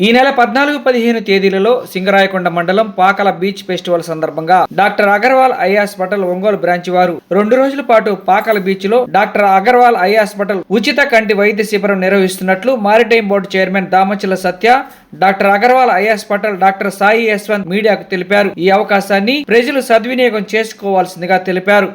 ఈ నెల పద్నాలుగు పదిహేను తేదీలలో సింగరాయకొండ మండలం పాకల బీచ్ ఫెస్టివల్ సందర్భంగా doctor Agarwal eye hospital Ongole branch వారు రెండు రోజుల పాటు పాకల బీచ్లో డాక్టర్ అగర్వాల్ ఐ హాస్పిటల్ ఉచిత కంటి వైద్య శిబిరం నిర్వహిస్తున్నట్లు maritime board chairman Damacharla Satya doctor Agarwal eye hospital doctor Sai Yashwant మీడియాకు తెలిపారు. ఈ అవకాశాన్ని ప్రజలు సద్వినియోగం చేసుకోవాల్సిందిగా తెలిపారు.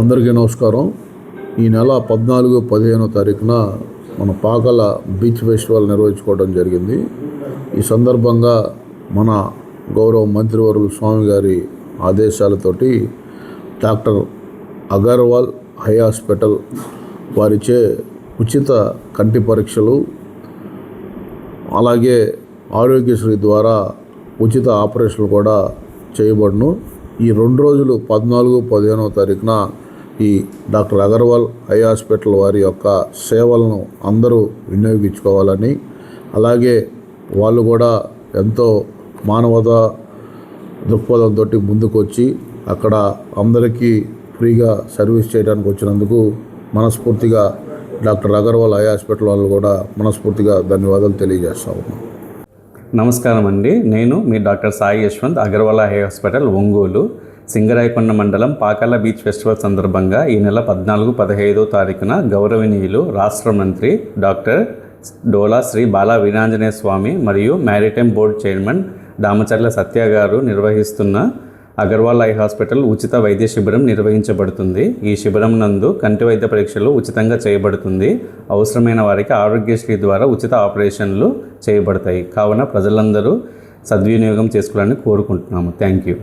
అందరికీ నమస్కారం. ఈ నెల పద్నాలుగు పదిహేనో తారీఖున మన పాకల బీచ్ ఫెస్టివల్ నిర్వహించుకోవడం జరిగింది. ఈ సందర్భంగా మన గౌరవ మంత్రివర్యులు స్వామి గారి ఆదేశాలతోటి డాక్టర్ అగర్వాల్ హై హాస్పిటల్ వారిచే ఉచిత కంటి పరీక్షలు అలాగే ఆరోగ్యశ్రీ ద్వారా ఉచిత ఆపరేషన్లు కూడా చేయబడును. ఈ రెండు రోజులు పద్నాలుగు పదిహేనవ తారీఖున ఈ డాక్టర్ అగర్వాల్ ఐ హాస్పిటల్ వారి యొక్క సేవలను అందరూ వినియోగించుకోవాలని అలాగే వాళ్ళు కూడా ఎంతో మానవత దృక్పథంతో ముందుకు వచ్చి అక్కడ అందరికీ ఫ్రీగా సర్వీస్ చేయడానికి వచ్చినందుకు మనస్ఫూర్తిగా డాక్టర్ అగర్వాల్ ఐ హాస్పిటల్ వాళ్ళు కూడా మనస్ఫూర్తిగా ధన్యవాదాలు తెలియజేస్తా ఉన్నాం. నమస్కారం అండి. నేను మీ doctor Sai Yashwant Agarwal eye hospital Ongole. Singarayakonda మండలం పాకాల బీచ్ ఫెస్టివల్ సందర్భంగా ఈ నెల పద్నాలుగు పదహైదో తారీఖున గౌరవనీయులు రాష్ట్ర మంత్రి డాక్టర్ డోలా శ్రీ బాలా వీరాంజనేయ స్వామి మరియు maritime board chairman Damacharla Satya garu నిర్వహిస్తున్న అగర్వాల్ ఐ హాస్పిటల్ ఉచిత వైద్య శిబిరం నిర్వహించబడుతుంది. ఈ శిబిరం నందు కంటి వైద్య పరీక్షలు ఉచితంగా చేయబడుతుంది. అవసరమైన వారికి ఆరోగ్యశ్రీ ద్వారా ఉచిత ఆపరేషన్లు చేయబడతాయి. కావున ప్రజలందరూ సద్వినియోగం చేసుకోవాలని కోరుకుంటున్నాము. Thank you.